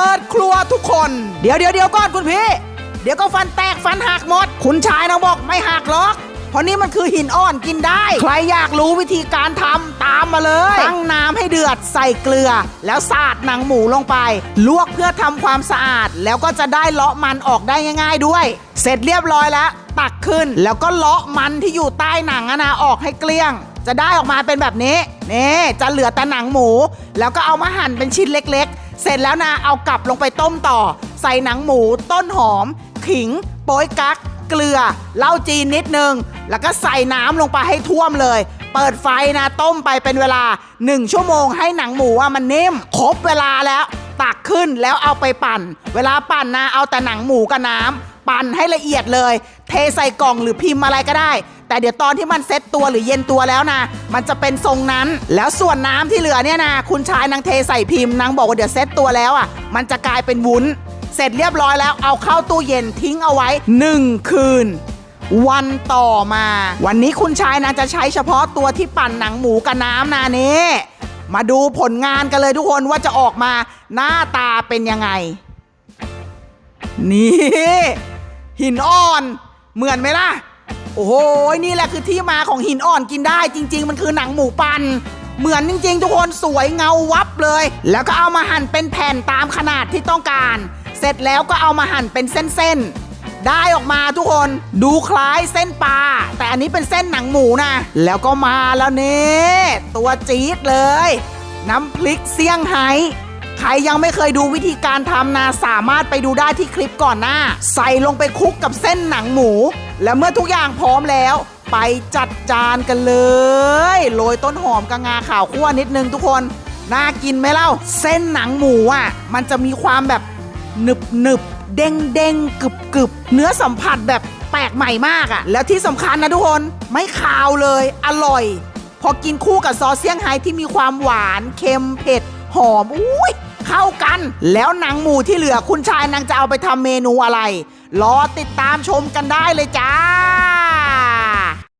ปิดครัวทุกคน เดี๋ยวเดี๋ยวเดี๋ยวก่อนคุณพี่ เดี๋ยวก็ฟันแตกฟันหักหมด คุณชายนะบอกไม่หักหรอก เพราะนี่มันคือหินอ่อนกินได้ ใครอยากรู้วิธีการทำตามมาเลย ตั้งน้ำให้เดือดใส่เกลือ แล้วสาดหนังหมูลงไป ลวกเพื่อทำความสะอาด แล้วก็จะได้เลาะมันออกได้ง่าย ๆด้วย เสร็จเรียบร้อยแล้ว ตักขึ้นแล้วก็เลาะมันที่อยู่ใต้หนังอะนะออกให้เกลี้ยง จะได้ออกมาเป็นแบบนี้ นี่จะเหลือแต่หนังหมู แล้วก็เอามาหั่นเป็นชิ้นเล็กๆ เสร็จแล้วนะเอากลับลงไปต้มต่อ ใส่หนังหมู ต้นหอม ขิง โป๊ยกั๊กเกลือเหล้าจีนนิดนึง แล้วก็ใส่น้ำลงไปให้ท่วมเลย เปิดไฟนะต้มไปเป็นเวลา 1 ชั่วโมงให้หนังหมูว่ามันนิ่มครบเวลาแล้ว ขึ้นแล้วเอาไปปั่น เวลาปั่นนะเอาแต่หนังหมูกับน้ำปั่นให้ละเอียดเลย เทใส่กล่องหรือพิมพ์อะไรก็ได้ แต่เดี๋ยวตอนที่มันเซ็ตตัวหรือเย็นตัวแล้วนะ มันจะเป็นทรงนั้น แล้วส่วนน้ำที่เหลือเนี่ยนะคุณชายนางเทใส่พิมพ์นางบอกว่าเดี๋ยวเซ็ตตัวแล้วอะมันจะกลายเป็นวุ้น เสร็จเรียบร้อยแล้วเอาเข้าตู้เย็นทิ้งเอาไว้ 1 คืน วันต่อมา วันนี้คุณชายนางจะใช้เฉพาะตัวที่ปั่นหนังหมูกับน้ำนานี่ มาดูผลงานกันเลยทุกคนว่าจะออกมาหน้าตาเป็นยังไง นี่ หินอ่อน เหมือนไหมล่ะ โอ้โหนี่แหละคือที่มาของหินอ่อนกินได้จริง ๆ มันคือหนังหมูปันเหมือนจริง ๆ ทุกคนสวยเงาวับเลย แล้วก็เอามาหั่นเป็นแผ่นตามขนาดที่ต้องการ เสร็จแล้วก็เอามาหั่นเป็นเส้นๆ ได้ออกมาทุกคนดูคล้ายเส้นปลาแต่อันนี้เป็นเส้นหนังหมูนะ แล้วก็มาแล้วนี่ตัวจี๊ดเลย น้ำพริกเซี่ยงไฮ้ใครยังไม่เคยดูวิธีการทำนะสามารถไปดูได้ที่คลิปก่อนหน้า ใส่ลงไปคลุกกับเส้นหนังหมู และเมื่อทุกอย่างพร้อมแล้ว ไปจัดจานกันเลยโรยต้นหอมกับงาขาวคั่วนิดนึงทุกคนน่ากินไหมเล่า เส้นหนังหมูอะมันจะมีความแบบหนึบหนึบ เด้งเด้งกึบกึบเนื้อสัมผัสแบบแปลกใหม่มากอะ แล้วที่สำคัญนะทุกคน ไม่คาวเลย อร่อย พอกินคู่กับซอสเซี่ยงไฮ้ที่มีความหวานเค็มเผ็ด หอม อุ้ยเข้ากัน แล้วหนังหมูที่เหลือคุณชายนางจะเอาไปทำเมนูอะไร รอติดตามชมกันได้เลยจ้า